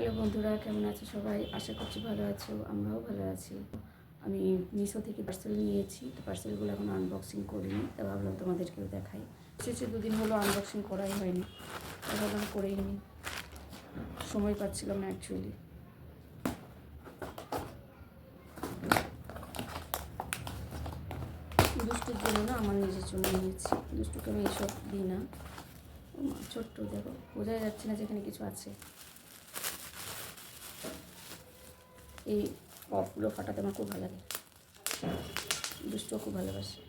Hello বন্ধুরা, কেমন আছো সবাই? আশা করছি ভালো আছো, আমরাও ভালো আছি। আমি মিশো থেকে পার্সেল নিয়েছি, তো পার্সেলগুলো এখন আনবক্সিং করিনি, তা ভাবলাম তোমাদেরকেও দেখাই। শেষে দুদিন হলো আনবক্সিং করাই হয়নি, তা ভাবলাম করেই নি। সময় পাচ্ছিলাম না অ্যাকচুয়ালি দুষ্টুর জন্য না আমার নিজের জন্য নিয়েছি, দুষ্টুকে আমি এইসব দিই না। ছোট্ট দেখো, বোঝাই যাচ্ছে না যেখানে কিছু আছে। এই পপগুলো ফাটাতে আমার খুব ভালো লাগে। দুষ্টুও খুব ভালোবাসে।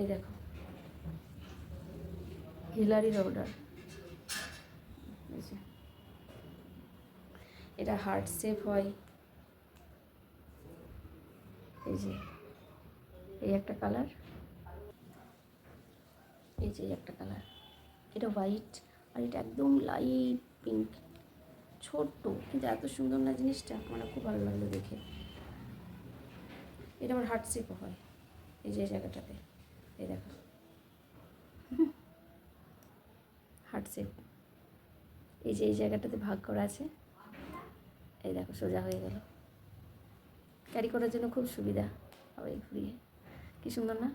এই দেখো। হিলারির অর্ডার। এটা হার্ট শেপ হয়। এই যে। এই একটা কালার। এই যে একটা কালার। এটা হোয়াইট আর এটা একদম লাইট পিঙ্ক। ছোট্ট, কিন্তু এত সুন্দর না জিনিসটা। আমার খুব ভালো লাগল দেখে। এটা আমার হার্ট হয়, এই যে জায়গাটাতে। এই দেখো। হার্ট শেপ এই যে এই জায়গাটাতে ভাগ করা আছে। এই দেখো, সোজা হয়ে গেল। ক্যারি করার জন্য খুব সুবিধা। আবার এই ঘুরিয়ে। কি সুন্দর না?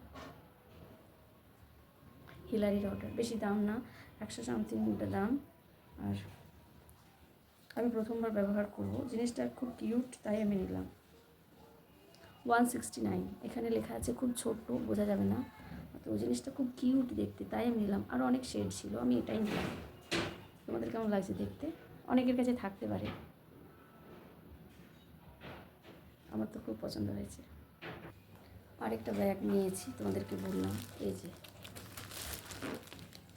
হিলারির অর্ডার বেশি দাম না, একশো সামথিংটা দাম। আর আমি প্রথমবার ব্যবহার করব। জিনিসটা খুব কিউট তাই আমি নিলাম। ওয়ান সিক্সটি নাইন এখানে লেখা আছে খুব ছোট্ট বোঝা যাবে না। তো ওই জিনিসটা খুব কিউট দেখতে তাই আমি নিলাম। আর অনেক শেড ছিল আমি এটাই নিলাম। তোমাদের কেমন লাগছে দেখতে? অনেকের কাছে থাকতে পারে। আমার তো খুব পছন্দ হয়েছে। আরেকটা ব্যাগ নিয়েছি তোমাদেরকে বললাম। এই যে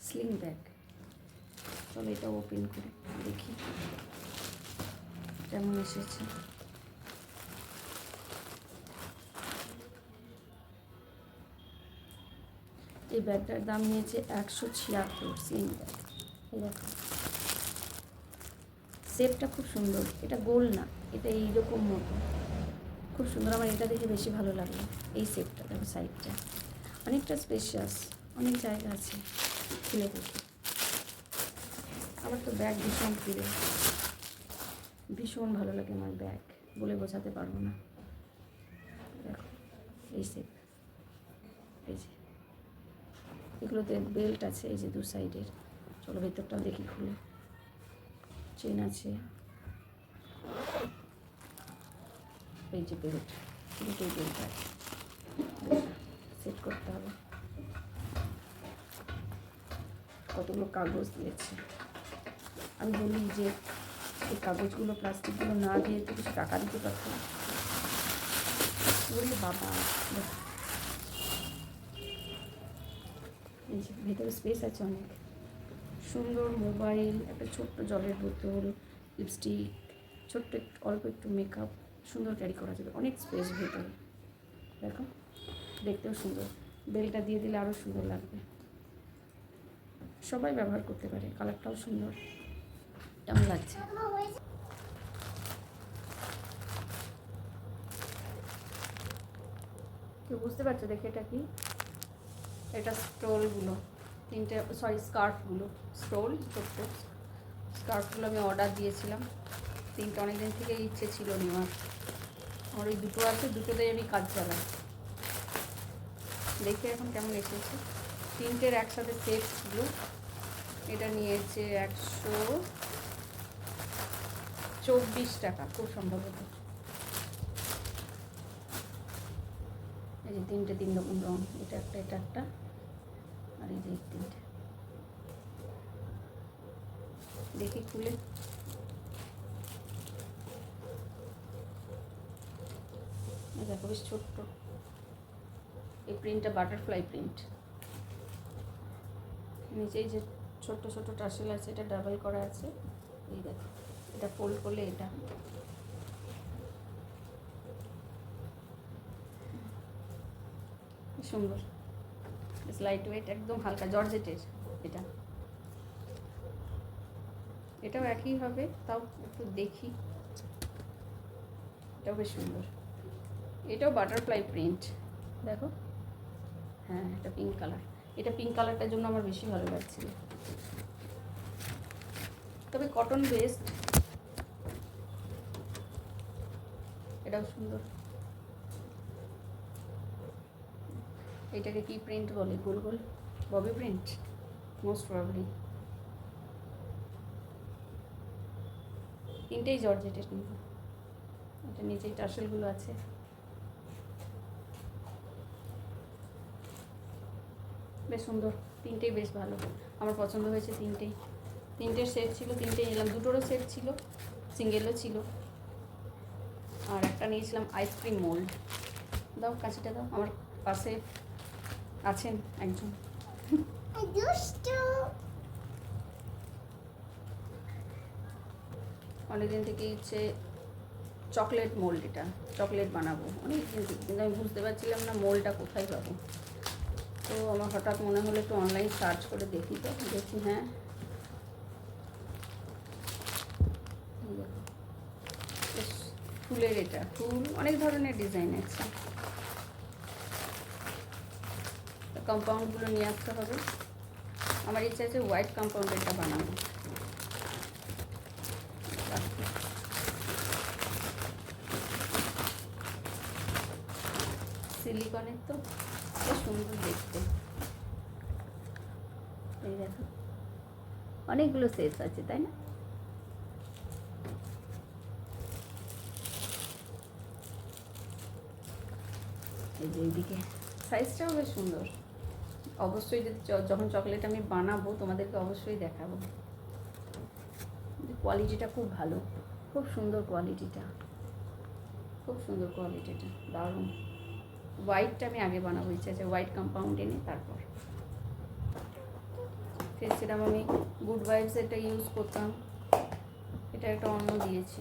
স্লিং ব্যাগ চলো এটা ওপেন করে দেখি। কেমন এসেছে? এই ব্যাগটার দাম নিয়েছে একশো ছিয়াত্তর স্লিং ব্যাগ শেপটা খুব সুন্দর। এটা গোল না, এটা এইরকম মতো। খুব সুন্দর, আমার এটা দেখে বেশি ভালো লাগল, এই শেপটা দেখো সাইডটা অনেকটা স্পেশাস অনেক জায়গা আছে। খুলে দেখি। আমার তো ব্যাগ ভীষণ প্রিয়। ভীষণ ভালো লাগে আমার ব্যাগ, বলে বোঝাতে পারব না। দেখো, এই শেপ এই যে, এগুলোতে বেল্ট আছে, এই যে দু সাইডের চলো ভেতরটাও দেখি খুলে। চেন আছে। এই যে বেল্ট দুটোই বেল্ট আছে। সেট করতে হবে। কতগুলো কাগজ দিয়েছে। আমি বলি যে এই কাগজগুলো, প্লাস্টিকগুলো না দিয়ে তো কিছু টাকা দিতে পারতো। ওরে বাবা। এই ভেতরে স্পেস আছে অনেক। সুন্দর মোবাইল একটা ছোট্ট জলের বোতল লিপস্টিক ছোট্ট একটু, অল্প একটু মেকআপ সুন্দর ক্যারি করা যাবে। অনেক স্পেস ভেতরে। দেখো, দেখতেও সুন্দর। বেলটা দিয়ে দিলে আরও সুন্দর লাগবে। সবাই ব্যবহার করতে পারে কালারটাও সুন্দর। কেমন লাগছে? কেউ বুঝতে পারছ দেখে এটা কি? এটা স্টোলগুলো, তিনটে সরি স্কার্ফগুলো, স্টোল স্কার্ফগুলো আমি অর্ডার দিয়েছিলাম। তিনটে অনেক দিন থেকে ইচ্ছে ছিল নেওয়ার। আমার ওই দুটো আছে, দুটোতেই আমি কাজ চালাই। দেখে এখন কেমন এসেছে। তিনটের একসাথে সেটগুলো এটা নিয়েছে একশো চব্বিশ টাকা, খুব সম্ভবত। এই যে তিনটে তিন রকম রঙ এটা একটা এটা একটা, আর এই যে তিনটে। দেখি খুলে। দেখো, বেশ ছোট্ট। এই প্রিন্টটা বাটারফ্লাই প্রিন্ট নিচেই যে ছোট্ট ছোট্ট টাসেল আছে, এটা ডাবল করা আছে। এই দেখো। এটা ফোল্ড করলে এটা। সুন্দর। লাইট ওয়েট একদম হালকা, জর্জেটের এটা। এটাও একই হবে, তাও একটু দেখি। এটাও বেশ সুন্দর। এটাও বাটারফ্লাই প্রিন্ট দেখো। হ্যাঁ এটা পিঙ্ক কালার এটা পিঙ্ক কালারটার জন্য আমার বেশি ভালো লাগছিল। তবে কটন বেস্ট এটাও সুন্দর। এটাকে কি প্রিন্ট বলে? গোল গোল? ববি প্রিন্ট মোস্ট প্রবলি তিনটেই জর্জেটের কিন্তু। এটা নিচেই টার্সেলগুলো আছে। বেশ সুন্দর। তিনটেই বেশ ভালো। আমার পছন্দ হয়েছে তিনটেই। তিনটের সেট ছিল, তিনটেই নিলাম দুটোরও সেট ছিল। সিঙ্গেলও ছিল। আর একটা নিয়েছিলাম আইসক্রিম মোল্ড দাও কাছিটা দাও, আমার পাশে আছেন একজন। অনেকদিন থেকে ইচ্ছে চকলেট মোল্ড এটা চকলেট বানাবো। অনেক দিন থেকে, কিন্তু আমি বুঝতে পারছিলাম না মোলটা কোথায় পাবো। তো আমার হঠাৎ মনে হলো একটু অনলাইন সার্চ করে দেখি তো, দেখি হ্যাঁ এই দেখো। বেশ ফুলের এটা, ফুল, অনেক ধরনের ডিজাইন আছে। কম্পাউন্ডগুলো নিয়ে আসতে হবে। আমার ইচ্ছা আছে হোয়াইট কম্পাউন্ডেরটা বানাবো সিলিকনের তো সুন্দর দেখতে। অনেকগুলো সেটস আছে, তাই না? এই যে এইদিকে। সাইজটাও বেশ সুন্দর। অবশ্যই যদি যখন চকলেট আমি বানাবো, তোমাদেরকে অবশ্যই দেখাবো। কোয়ালিটিটা খুব ভালো। খুব সুন্দর কোয়ালিটিটা খুব সুন্দর কোয়ালিটিটা দারুণ। হোয়াইটটা আমি আগে বানাবো, ইচ্ছা আছে হোয়াইট কম্পাউন্ড এনে তারপর। ফেস সিরাম আমি গুড ভাইবস এটা ইউজ করতাম। এটা একটা অন্য দিয়েছি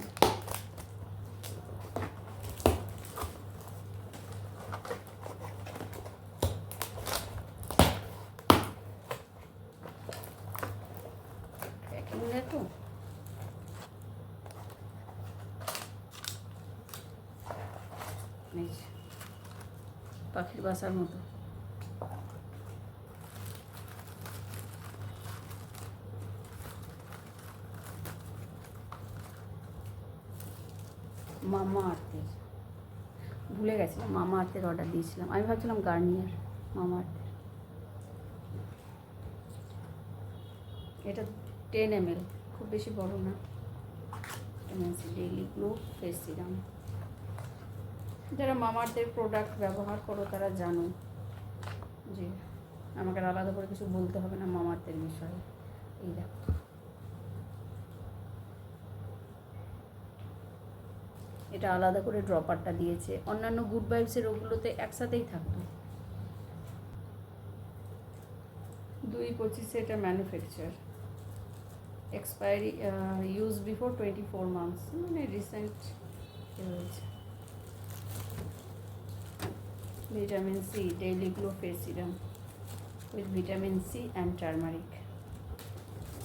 প্যাকিং দেখো পাখির বাসার মতো। মামা আর্থের ভুলে গেছিলাম, মামা আর্থের অর্ডার দিয়েছিলাম। আমি ভাবছিলাম গার্নিয়ার, মামা আর্থের এটা টেন এম খুব বেশি বড় না। ডেইলি গ্লো ফেস সিরাম যারা মামারদের প্রোডাক্ট ব্যবহার করো, তারা জানো যে আমাকে আলাদা করে কিছু বলতে হবে না মামারদের বিষয়ে। এই দেখো। এটা আলাদা করে ড্রপারটা দিয়েছে। অন্যান্য গুড ভাইবসের ওগুলোতে একসাথেই থাকতো। দুই পঁচিশে এটা manufacture expiry use before twenty four months মানে রিসেন্ট হয়েছে vitamin C daily glow serum with vitamin C and turmeric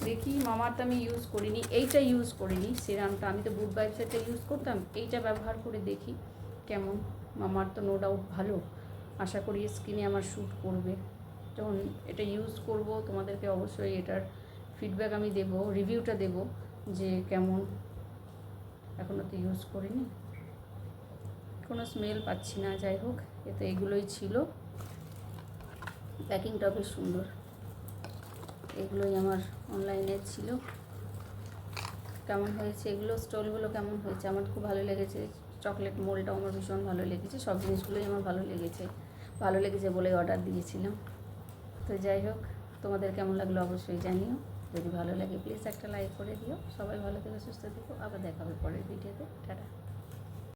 দেখি মামারটা আমি ইউজ করিনি, এইটা ইউজ করিনি সিরামটা আমি তো বুট বাইপসেটটা ইউজ করতাম, এইটা ব্যবহার করে দেখি কেমন। মামার তো নো ডাউট ভালো। আশা করি স্কিনে আমার শ্যুট করবে। যখন এটা ইউজ করব, তোমাদেরকে অবশ্যই এটার ফিডব্যাক আমি দেব রিভিউটা দেব যে কেমন। এখনও তো ইউজ করিনি। কোনো স্মেল পাচ্ছি না, যাই হোক। এতে এগুলোই ছিল। প্যাকিংটা বেশ সুন্দর। এগুলোই আমার অনলাইনে ছিল। কেমন হয়েছে? এগুলো স্টলগুলো কেমন হয়েছে? আমার খুব ভালো লেগেছে। চকলেট মোলটাও আমার ভীষণ ভালো লেগেছে। সব জিনিসগুলোই আমার ভালো লেগেছে। ভালো লেগেছে বলেই অর্ডার দিয়েছিলাম। তো যাই হোক, তোমাদের কেমন লাগল অবশ্যই জানিও। যদি ভালো লাগে প্লিজ একটা লাইক করে দিও। সবাই ভালো থেকে, সুস্থ থেকো। আবার দেখা হবে পরের ভিডিওতে টাটা।